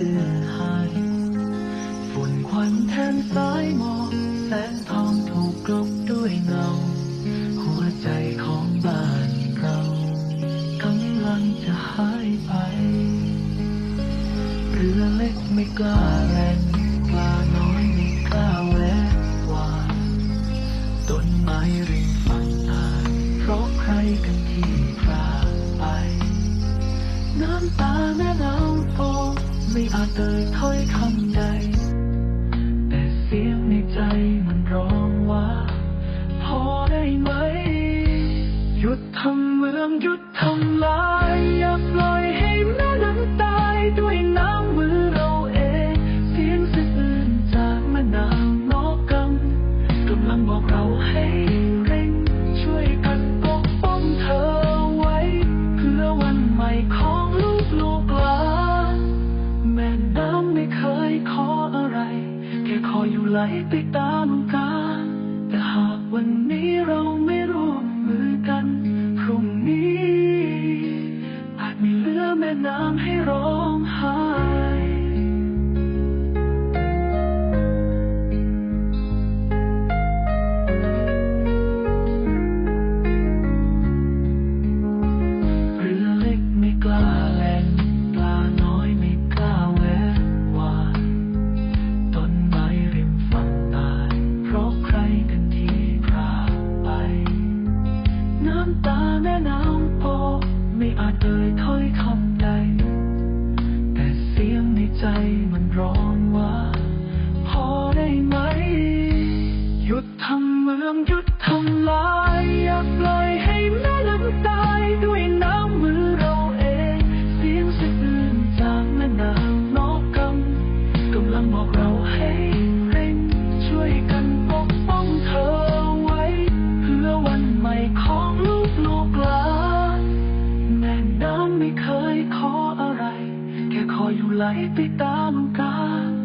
ฝุ่นควันแทนสายหมอกแสงทองถูกกลบด้วยเงา หัวใจของบ้านเรากำลังจะหายไปเรือเล็กไม่กล้าแล่นปลาน้อยไม่กล้าแวะวานต้นไม้ริมฝั่งตายพราะใครกันที่พาดไป น้ำตาแม่เราโพ ไม่อาจเอ่ยถ้อยคำใด แต่เสียงในใจมันร้องว่า พอได้ไหม หยุดทำเมืองหยุดทำลาย อย่าปล่อยให้แม่น้ำตายด้วยน้ำมือเราเอง เสียงสะอื้นจากแม่น้ำนอกกำกำลังบอกเราให้ ไหลไปตามกาลแต่หากวันนี้เรา มืองหยุดทำลายอย่าปล่อยให้แม่น้ำตายด้วยน้ำมือเราเอง เสียงสะอื้นจากแม่น้ำนอกกำกำลังบอกเราให้เร่งช่วยกันปกป้องเธอไว้ เพื่อวันใหม่ของลูกลูกหลานแม่น้ำไม่เคยขออะไร แค่ขออยู่ไหลไปตามกาล